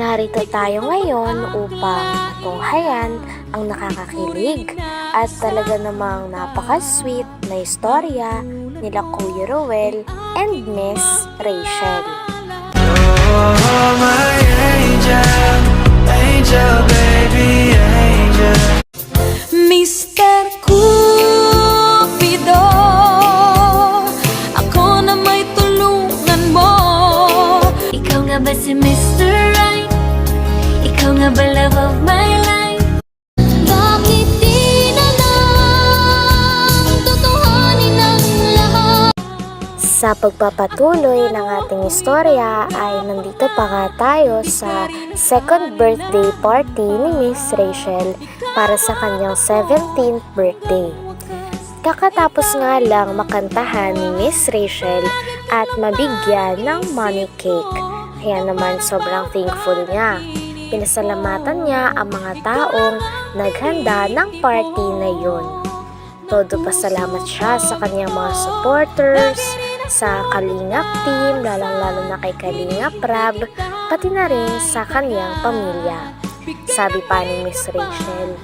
Narito tayo ngayon upang tunghayan ang nakakakilig at talaga namang napaka-sweet na istorya nila Kuya Ruel and Miss Rachel. Sa pagpapatuloy ng ating istorya ay nandito pa nga tayo sa second birthday party ni Miss Rachel para sa kanyang 17th birthday. Kakatapos nga lang makantahan ni Miss Rachel at mabigyan ng money cake. Kaya naman sobrang thankful niya. Pinasalamatan niya ang mga taong naghanda ng party na yun. Todo pasalamat siya sa kanyang mga supporters, sa Kalingap team, lalong-lalo na kay Kalingap Rab, pati na rin sa kanyang pamilya. Sabi pa ni Miss Rachel,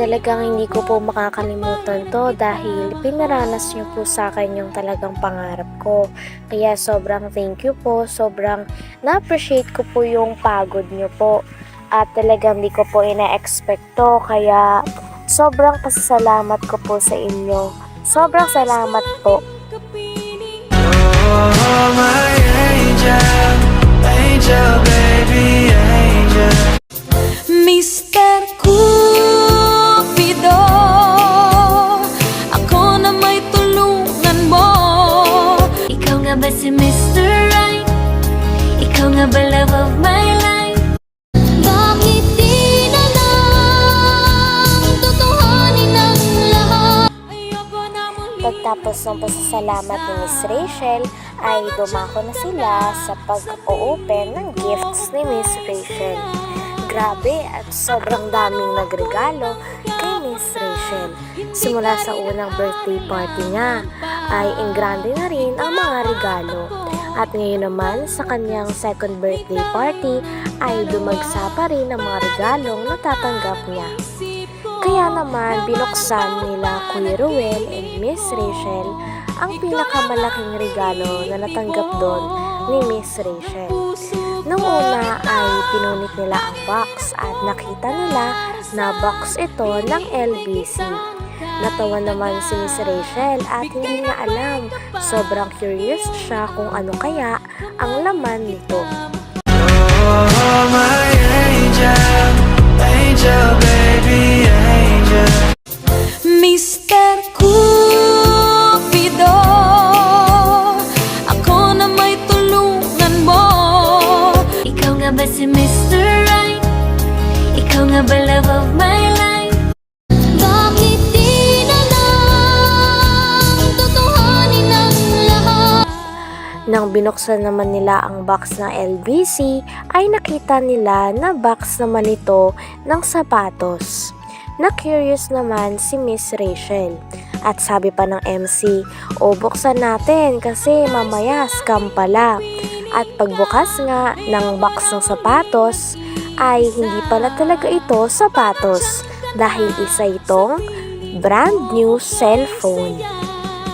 talagang hindi ko po makakalimutan to dahil pinaranas niyo po sa akin yung talagang pangarap ko. Kaya sobrang thank you po, sobrang na-appreciate ko po yung pagod niyo po. At talagang di ko po ina-expect kaya sobrang pasasalamat ko po sa inyo. Sobrang salamat po. Oh, my angel, angel, baby, angel. Mr. Cupido Ako na may tulungan mo Ikaw nga ba si Mr. Right? Ikaw nga ba love of my muli Pagtapos ng pasasalamat ni Miss Rachel, ay dumako na sila sa pag-open ng gifts ni Miss Rachel. Grabe at sobrang daming nagregalo kay Miss Rachel. Simula sa unang birthday party niya, ay ingrande na rin ang mga regalo. At ngayon naman sa kanyang second birthday party ay dumagsa pa rin ang mga regalong natatanggap niya. Kaya naman binuksan nila Kuya Ruel and Miss Rachel ang pinakamalaking regalo na natanggap doon ni Miss Rachel. Nung una ay pinunit nila ang box at nakita nila na box ito ng LBC. Natawa naman si Miss Rachel at hindi niya alam. Sobrang curious siya kung ano kaya ang laman nito. Oh, my angel, binuksan naman nila ang box ng LBC, ay nakita nila na box naman ito ng sapatos. Na-curious naman si Miss Rachel. At sabi pa ng MC, o buksan natin kasi mamaya scam pala. At pagbukas nga ng box ng sapatos, ay hindi pala talaga ito sapatos dahil isa itong brand new cellphone.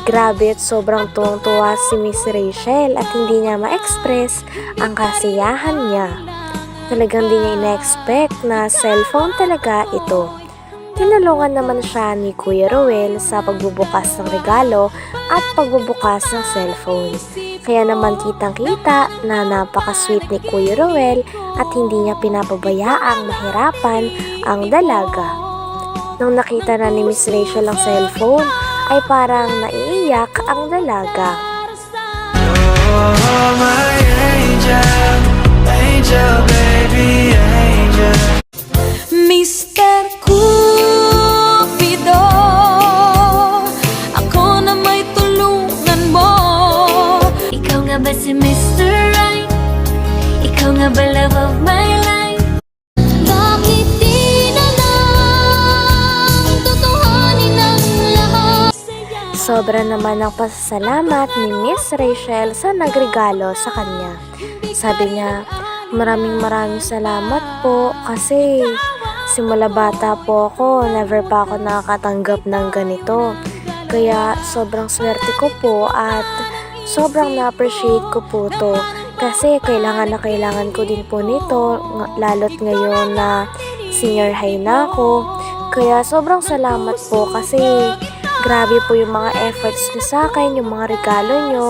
Grabe at sobrang tuwang-tuwa si Miss Rachel at hindi niya ma-express ang kasiyahan niya. Talagang di niya ina-expect na cellphone talaga ito. Tinulungan naman siya ni Kuya Ruel sa pagbubukas ng regalo at pagbubukas ng cellphone. Kaya naman kitang-kita na napaka-sweet ni Kuya Ruel at hindi niya pinapabayaang mahirapan ang dalaga. Nang nakita na ni Miss Rachel ang cellphone, ay parang naiiyak ang dalaga. Oh, my angel, Sobra naman ang pasasalamat ni Miss Rachel sa nagregalo sa kanya. Sabi niya, Maraming maraming salamat po kasi simula bata po ako, never pa ako nakakatanggap ng ganito. Kaya sobrang swerte ko po at sobrang na-appreciate ko po to. Kasi kailangan na kailangan ko din po nito, lalo't ngayon na senior high na ako. Kaya sobrang salamat po kasi grabe po yung mga efforts niyo sa akin, yung mga regalo niyo.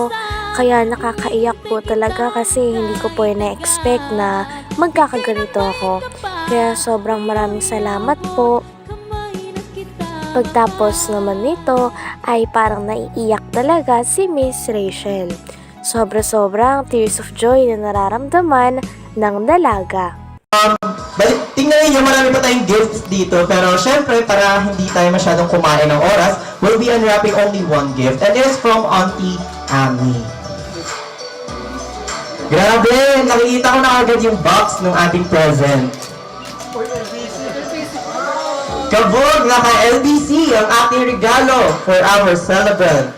Kaya nakakaiyak po talaga kasi hindi ko po na-expect na magkakaganito ako. Kaya sobrang maraming salamat po. Pagtapos naman nito ay parang naiiyak talaga si Miss Rachel. Sobra-sobrang tears of joy na nararamdaman ng dalaga. Balik, tingnan ninyo, marami pa tayong gifts dito. Pero syempre, para hindi tayo masyadong kumain ng oras, we'll be unwrapping only one gift. And it is from Auntie Ami. Grabe! Nakikita ko na agad yung box ng ating present. Kabog! Naka-LBC ang ating regalo for our celebrant.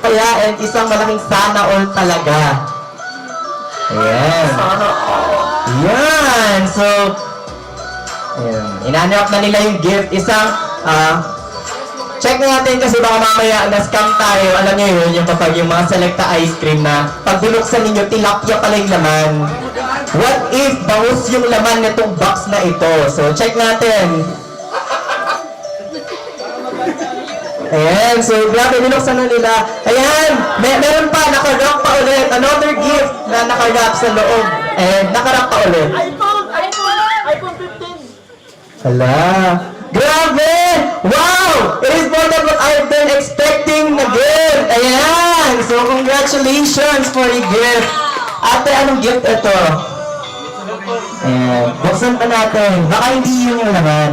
Kaya, and isang malaking sana all talaga. Ayan. Ayan. So, ayan. Inanap na nila yung gift. Isang, ah, check na natin kasi baka mamaya na-scam tayo. Alam niyo yun, yung kapag yung mga selecta ice cream na pag binuksan ninyo, tilapia pala yung laman. What if bangus yung laman nitong box na ito? So, check natin. Ayan, so grabe, binuksan na nila. Ayan, may, meron pa, nakarap pa ulit. Another gift na nakarap sa loob. And nakarap pa ulit. Hala! Grabe! Wow! It is more than what I've been expecting na gift! Ayan! So, congratulations for the gift! Ate, anong gift ito? Ayan. Buksan pa natin. Baka hindi yun yung laman.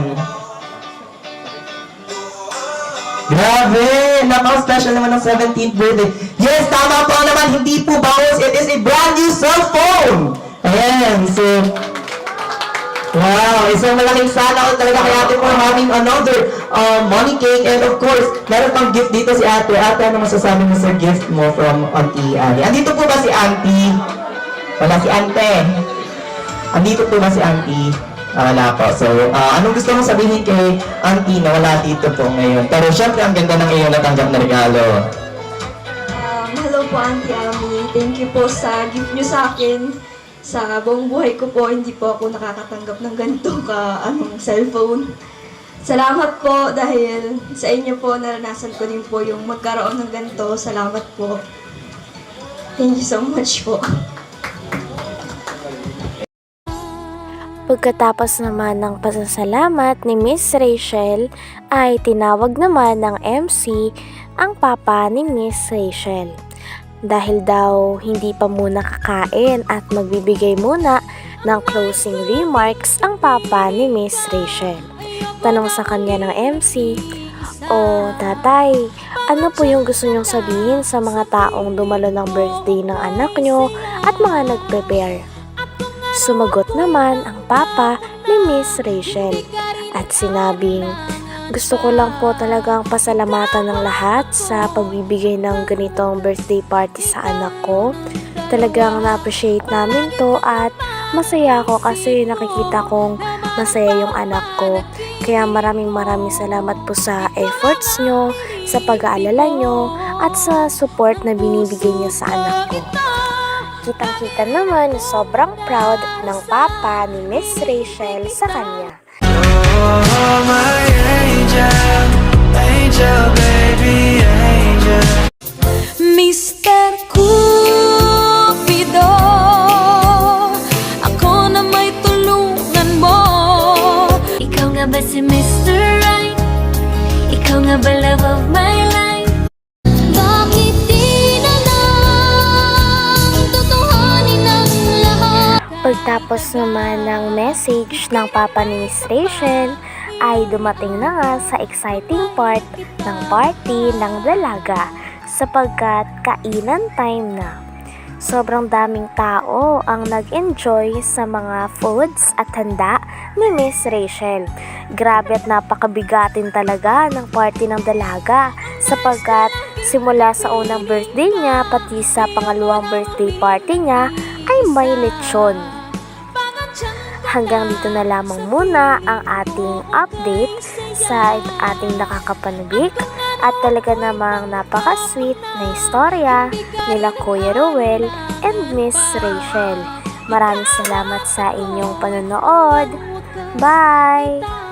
Grabe! Napaka-special naman ng 17th birthday. Yes, tama po naman. Hindi po bangus. It is a brand new cell phone! Ayan. So, Wow, isang malaking sana all talaga kay ate for having another um, money cake. And of course, meron pang gift dito si ate. Ate, ano masasabi mo sa gift mo from Auntie Annie? Andito po ba si Auntie? Wala si Ante. Andito po ba si Auntie? Ah, wala po. So, ah, anong gusto mong sabihin kay Auntie na wala dito po ngayon? Pero syempre, ang ganda ng iyong natanggap na regalo. Um, hello po, Auntie Ami. Thank you po sa gift niyo sa akin. Sa buong buhay ko po, hindi po ako nakakatanggap ng ganito ka anong cellphone. Salamat po dahil sa inyo po naranasan ko din po yung magkaroon ng ganito. Salamat po. Thank you so much po. Pagkatapos naman ng pasasalamat ni Miss Rachel ay tinawag naman ng MC ang papa ni Miss Rachel. Dahil daw hindi pa muna kakain at magbibigay muna ng closing remarks ang papa ni Miss Rachel. Tanong sa kanya ng MC, O tatay, ano po yung gusto nyong sabihin sa mga taong dumalo ng birthday ng anak nyo at mga nag-prepare? Sumagot naman ang papa ni Miss Rachel at sinabing, gusto ko lang po talagang pasalamatan ng lahat sa pagbibigay ng ganitong birthday party sa anak ko. Talagang na-appreciate namin to at masaya ako kasi nakikita kong masaya yung anak ko. Kaya maraming maraming salamat po sa efforts nyo, sa pag-aalala nyo, at sa support na binibigay nyo sa anak ko. Kitang-kita naman na sobrang proud ng papa ni Miss Rachel sa kanya. Oh, my angel, angel, baby, lahat? Pagtapos naman ng message ng papa Rachel, ay dumating na nga sa exciting part ng party ng dalaga sapagkat kainan time na. Sobrang daming tao ang nag-enjoy sa mga foods at handa ni Miss Rachel. Grabe at napakabigatin talaga ng party ng dalaga sapagkat Simula sa unang birthday niya pati sa pangalawang birthday party niya ay may lechon. Hanggang dito na lamang muna ang ating update sa ating nakakapanubik at talaga namang napaka-sweet na istorya nila Kuya Ruel and Miss Rachel. Maraming salamat sa inyong panonood. Bye!